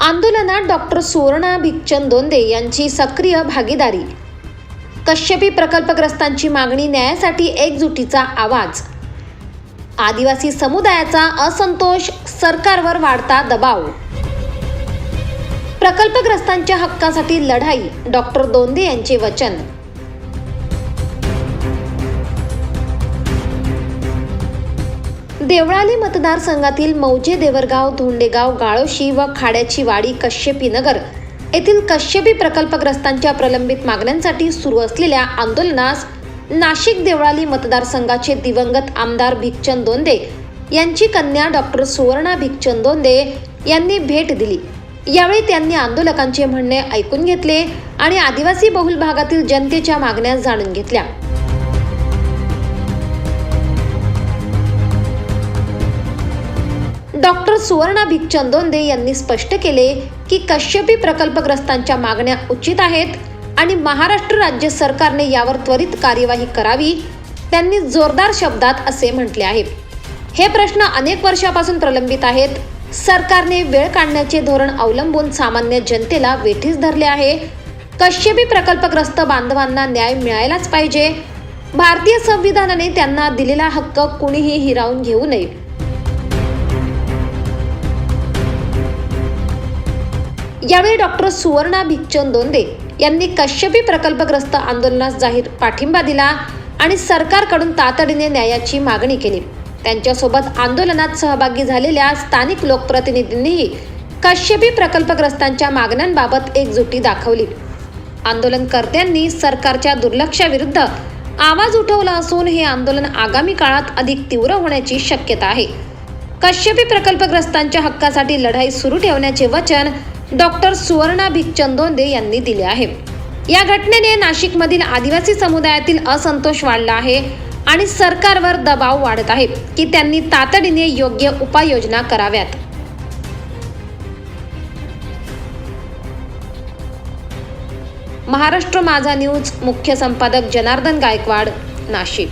आंदोलनात डॉक्टर सुवर्णा भिकचंद दोंदे यांची सक्रिय भागीदारी. कश्यपी प्रकल्पग्रस्तांची मागणी न्यायासाठी एकजुटीचा आवाज. आदिवासी समुदायाचा असंतोष सरकारवर वाढता दबाव. प्रकल्पग्रस्तांच्या हक्कासाठी लढाई डॉक्टर दोंदे यांचे वचन. देवळाली मतदारसंघातील मौजे देवरगाव धोंडेगाव गाळोशी व खाड्याची वाडी कश्यपी नगर येथील कश्यपी प्रकल्पग्रस्तांच्या प्रलंबित मागण्यांसाठी सुरू असलेल्या आंदोलनास नाशिक देवळाली मतदारसंघाचे दिवंगत आमदार भिकचंद दोंदे यांची कन्या डॉक्टर सुवर्णा भिकचंद दोंदे यांनी भेट दिली. यावेळी त्यांनी आंदोलकांचे म्हणणे ऐकून घेतले आणि आदिवासी बहुल भागातील जनतेच्या मागण्या जाणून घेतल्या. डॉक्टर सुवर्णा भिकचंदोंदे यांनी स्पष्ट केले की कश्यपी प्रकल्पग्रस्तांच्या मागण्या उचित आहेत आणि महाराष्ट्र राज्य सरकारने यावर त्वरित कार्यवाही करावी त्यांनी जोरदार शब्दात असे म्हटले आहे. हे प्रश्न अनेक वर्षापासून प्रलंबित आहेत. सरकारने वेळ काढण्याचे धोरण अवलंबून सामान्य जनतेला वेठीस धरले आहे. कश्यपी प्रकल्पग्रस्त बांधवांना न्याय मिळायलाच पाहिजे. भारतीय संविधानाने त्यांना दिलेला हक्क कुणीही हिरावून घेऊ नये. यावेळी डॉक्टर सुवर्णा भिकचंद दोंदे यांनी कश्यपी प्रकल्पग्रस्त आंदोलनास जाहीर पाठिंबा दिला आणि सरकारकडून तातडीने न्यायाची मागणी केली. त्यांच्यासोबत आंदोलनात सहभागी झालेल्या स्थानिक लोकप्रतिनिधींनीही कश्यपी प्रकल्पग्रस्तांच्या मागण्यांबाबत एकजुटी दाखवली. आंदोलनकर्त्यांनी सरकारच्या दुर्लक्षाविरुद्ध आवाज उठवला असून हे आंदोलन आगामी काळात अधिक तीव्र होण्याची शक्यता आहे. कश्यपी प्रकल्पग्रस्तांच्या हक्कासाठी लढाई सुरू ठेवण्याचे वचन डॉक्टर सुवर्णा भिकचंदोंदे यांनी दिले आहे. या घटनेने नाशिकमधील आदिवासी समुदायातील असंतोष वाढला आहे आणि सरकारवर दबाव वाढत आहे की त्यांनी तातडीने योग्य उपाययोजना कराव्यात. महाराष्ट्र माझा न्यूज मुख्य संपादक जनार्दन गायकवाड नाशिक.